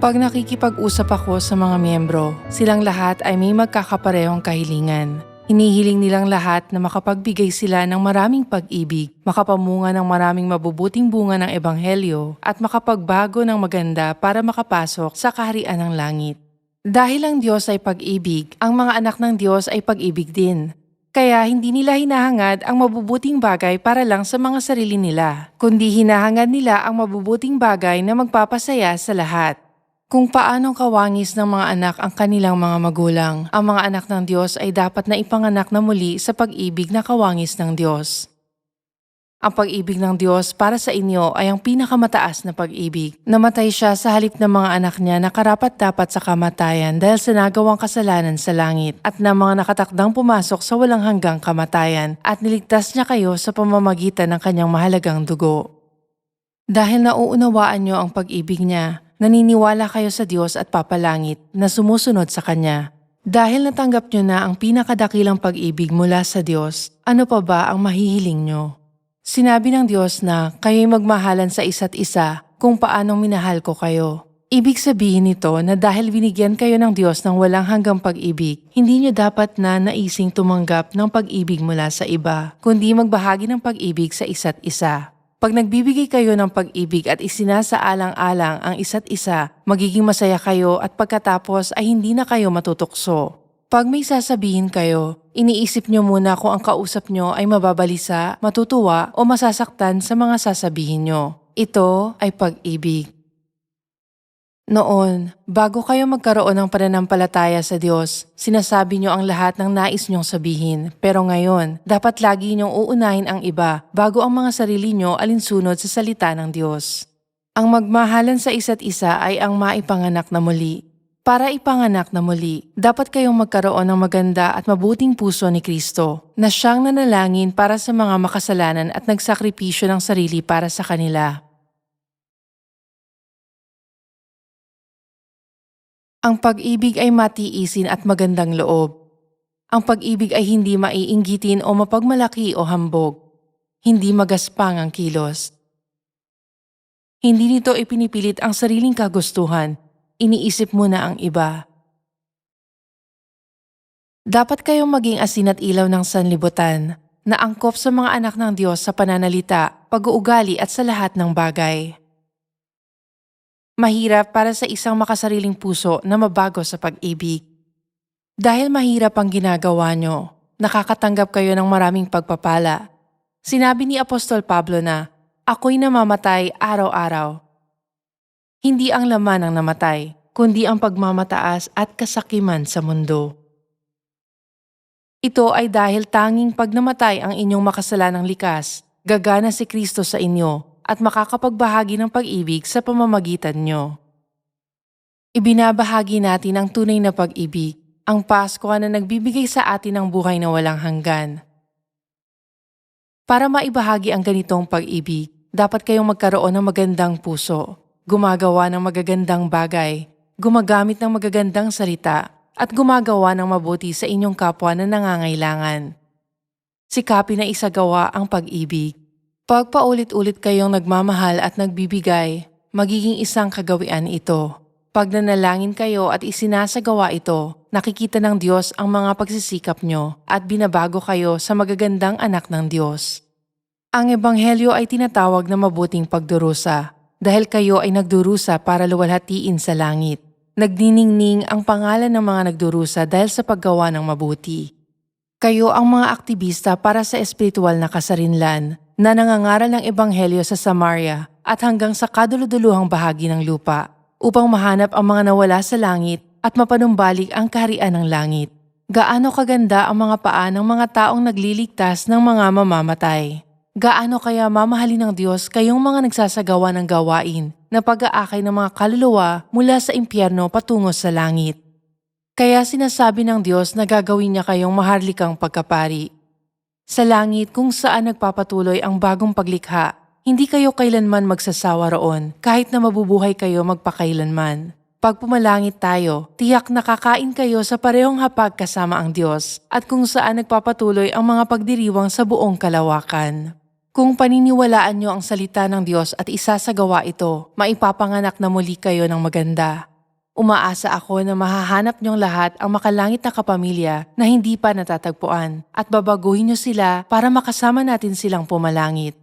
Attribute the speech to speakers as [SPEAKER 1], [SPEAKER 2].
[SPEAKER 1] Kapag nakikipag-usap ako sa mga miyembro, silang lahat ay may magkakaparehong kahilingan. Hinihiling nilang lahat na makapagbigay sila ng maraming pag-ibig, makapamunga ng maraming mabubuting bunga ng ebanghelyo, at makapagbago ng maganda para makapasok sa kaharian ng langit. Dahil ang Diyos ay pag-ibig, ang mga anak ng Diyos ay pag-ibig din. Kaya hindi nila hinahangad ang mabubuting bagay para lang sa mga sarili nila, kundi hinahangad nila ang mabubuting bagay na magpapasaya sa lahat. Kung paanong kawangis ng mga anak ang kanilang mga magulang, ang mga anak ng Diyos ay dapat na ipanganak na muli sa pag-ibig na kawangis ng Diyos. Ang pag-ibig ng Diyos para sa inyo ay ang pinakamataas na pag-ibig. Namatay siya sa halip ng mga anak niya na karapat dapat sa kamatayan dahil sa nagawang kasalanan sa langit at na mga nakatakdang pumasok sa walang hanggang kamatayan at niligtas niya kayo sa pamamagitan ng kanyang mahalagang dugo. Dahil nauunawaan niyo ang pag-ibig niya, naniniwala kayo sa Diyos at papalangit na sumusunod sa Kanya. Dahil natanggap niyo na ang pinakadakilang pag-ibig mula sa Diyos, ano pa ba ang mahihiling niyo? Sinabi ng Diyos na kayo'y magmahalan sa isa't isa kung paanong minahal ko kayo. Ibig sabihin nito na dahil binigyan kayo ng Diyos ng walang hanggang pag-ibig, hindi niyo dapat na naising tumanggap ng pag-ibig mula sa iba, kundi magbahagi ng pag-ibig sa isa't isa. Pag nagbibigay kayo ng pag-ibig at isinasaalang-alang ang isa't isa, magiging masaya kayo at pagkatapos ay hindi na kayo matutukso. Pag may sasabihin kayo, iniisip nyo muna kung ang kausap nyo ay mababalisa, matutuwa o masasaktan sa mga sasabihin nyo. Ito ay pag-ibig. Noon, bago kayo magkaroon ng pananampalataya sa Diyos, sinasabi nyo ang lahat ng nais nyong sabihin. Pero ngayon, dapat lagi nyong uunahin ang iba bago ang mga sarili nyo alinsunod sa salita ng Diyos. Ang magmahalan sa isa't isa ay ang maipanganak na muli. Para ipanganak na muli, dapat kayong magkaroon ng maganda at mabuting puso ni Kristo na siyang nanalangin para sa mga makasalanan at nagsakripisyo ng sarili para sa kanila. Ang pag-ibig ay matiisin at magandang loob. Ang pag-ibig ay hindi maiinggitin o mapagmalaki o hambog. Hindi magaspang ang kilos. Hindi nito ipinipilit ang sariling kagustuhan. Iniisip mo na ang iba. Dapat kayong maging asin at ilaw ng sanlibutan na angkop sa mga anak ng Diyos sa pananalita, pag-uugali at sa lahat ng bagay. Mahirap para sa isang makasariling puso na mabago sa pag-ibig. Dahil mahirap ang ginagawa nyo, nakakatanggap kayo ng maraming pagpapala. Sinabi ni Apostol Pablo na, Ako'y namamatay araw-araw. Hindi ang laman ang namatay, kundi ang pagmamataas at kasakiman sa mundo. Ito ay dahil tanging pag namatay ang inyong makasalanang likas, gagana si Kristo sa inyo at makakapagbahagi ng pag-ibig sa pamamagitan nyo. Ibinabahagi natin ang tunay na pag-ibig, ang Pasko na nagbibigay sa atin ng buhay na walang hanggan. Para maibahagi ang ganitong pag-ibig, dapat kayong magkaroon ng magandang puso, gumagawa ng magagandang bagay, gumagamit ng magagandang salita, at gumagawa ng mabuti sa inyong kapwa na nangangailangan. Sikapin na isagawa ang pag-ibig. Pag paulit-ulit kayong nagmamahal at nagbibigay, magiging isang kagawian ito. Pag nanalangin kayo at isinasagawa ito, nakikita ng Diyos ang mga pagsisikap nyo at binabago kayo sa magagandang anak ng Diyos. Ang Ebanghelyo ay tinatawag na mabuting pagdurusa dahil kayo ay nagdurusa para luwalhatiin sa langit. Nagniningning ang pangalan ng mga nagdurusa dahil sa paggawa ng mabuti. Kayo ang mga aktivista para sa espiritual na kasarinlan na nangangaral ng ebanghelyo sa Samaria at hanggang sa kaduluduluhang bahagi ng lupa upang mahanap ang mga nawala sa langit at mapanumbalik ang kaharian ng langit. Gaano kaganda ang mga paa ng mga taong nagliligtas ng mga mamamatay. Gaano kaya mamahalin ng Diyos kayong mga nagsasagawa ng gawain na pag-aakay ng mga kaluluwa mula sa impyerno patungo sa langit. Kaya sinasabi ng Diyos na gagawin niya kayong maharlikang pagkapari sa langit kung saan nagpapatuloy ang bagong paglikha, hindi kayo kailanman magsasawa roon kahit na mabubuhay kayo magpakailanman. Pag pumalangit tayo, tiyak nakakain kayo sa parehong hapag kasama ang Diyos at kung saan nagpapatuloy ang mga pagdiriwang sa buong kalawakan. Kung paniniwalaan nyo ang salita ng Diyos at isasagawa ito, maipapanganak na muli kayo ng maganda. Umaasa ako na mahahanap niyong lahat ang makalangit na kapamilya na hindi pa natatagpuan at babaguhin niyo sila para makasama natin silang pumalangit.